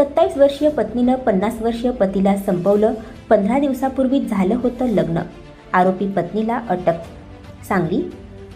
सत्तावीस वर्षीय पत्नीनं पन्नास वर्षीय पतीला संपवलं पंधरा दिवसापूर्वी झालं होतं लग्न. आरोपी पत्नीला अटक. सांगली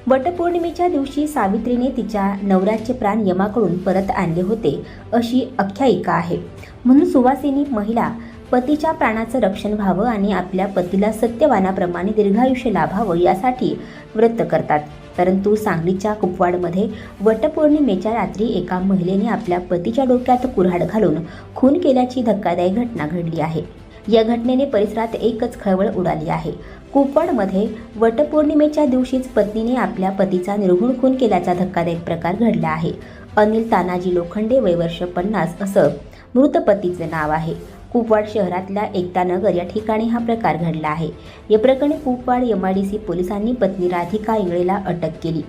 वटपौर्णिमेच्या दिवशी सावित्रीने तिच्या नवऱ्याचे प्राण यमाकडून परत आणले होते अशी आख्यायिका आहे. म्हणून सुवासिनी महिला पतीच्या प्राणाचं रक्षण व्हावं आणि आपल्या पतीला सत्यवानाप्रमाणे दीर्घायुष्य लाभावं यासाठी व्रत करतात. परंतु सांगलीच्या कुपवाडमध्ये वटपौर्णिमेच्या रात्री एका महिलेने आपल्या पतीच्या डोक्यात कुऱ्हाड घालून खून केल्याची धक्कादायक घटना घडली आहे. या घटनेने परिसरात एकच खळबळ उडाली आहे. कुपवाडमध्ये वटपौर्णिमेच्या दिवशीच पत्नीने आपल्या पतीचा निर्घुण खून केल्याचा धक्कादायक प्रकार घडला आहे. अनिल तानाजी लोखंडे वय वर्ष पन्नास असं मृत पतीचे नाव आहे. कुपवाड शहरातल्या एकता नगर या ठिकाणी हा प्रकार घडला आहे. या प्रकरणी कुपवाड सी पोलिसांनी पत्नी राधिका इंगळेला अटक केली.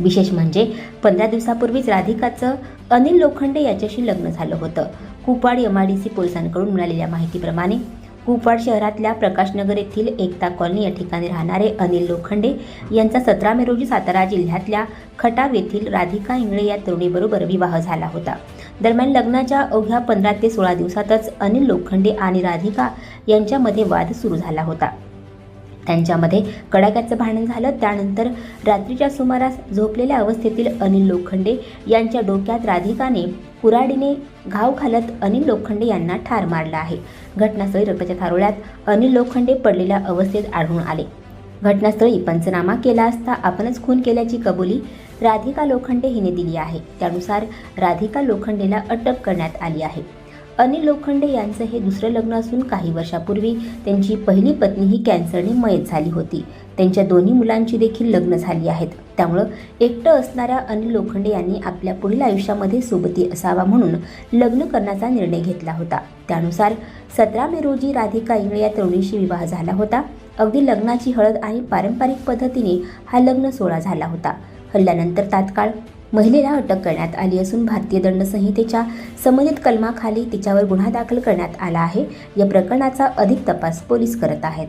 विशेष म्हणजे पंधरा दिवसापूर्वीच राधिकाचं अनिल लोखंडे याच्याशी लग्न झालं होतं. कुपवाड सी पोलिसांकडून मिळालेल्या माहितीप्रमाणे कुपवाड शहरातल्या प्रकाशनगर येथील एकता कॉलनी या ठिकाणी राहणारे अनिल लोखंडे यांचा सतरा मे रोजी सातारा जिल्ह्यातल्या खटाव येथील राधिका इंगळे या तरुणीबरोबर विवाह झाला होता. दरम्यान लग्नाच्या अवघ्या पंधरा ते सोळा दिवसातच अनिल लोखंडे आणि राधिका यांच्यामध्ये वाद सुरू झाला होता. त्यांच्यामध्ये कडाक्याचं भांडण झालं. त्यानंतर रात्रीच्या सुमारास झोपलेल्या अवस्थेतील अनिल लोखंडे यांच्या डोक्यात राधिकाने कुराडीने घाव घालत अनिल लोखंडे यांना ठार मारला आहे. घटनास्थळी रक्ताच्या थारोळ्यात अनिल लोखंडे पडलेल्या अवस्थेत आढळून आले. घटनास्थळी पंचनामा केला असता आपणच खून केल्याची कबुली राधिका लोखंडे हिने दिली आहे. त्यानुसार राधिका लोखंडेला अटक करण्यात आली आहे. अनिल लोखंडे यांचं हे दुसरं लग्न असून काही वर्षापूर्वी त्यांची पहिली पत्नी ही कॅन्सरने मयत झाली होती. त्यांच्या दोन्ही मुलांची देखील लग्न झाली आहेत. त्यामुळं एकटं असणाऱ्या अनिल लोखंडे यांनी आपल्या पुढील आयुष्यामध्ये सोबती असावा म्हणून लग्न करण्याचा निर्णय घेतला होता. त्यानुसार सतरा मे रोजी राधिका इंगळे या तरुणीशी विवाह झाला होता. अगदी लग्नाची हळद आणि पारंपरिक पद्धतीने हा लग्न सोहळा झाला होता. हल्ल्यानंतर तात्काळ महिलेला अटक करण्यात आली असून भारतीय दंड संहितेच्या संबंधित कलमाखाली तिच्यावर गुन्हा दाखल करण्यात आला आहे. या प्रकरणाचा अधिक तपास पोलीस करत आहेत.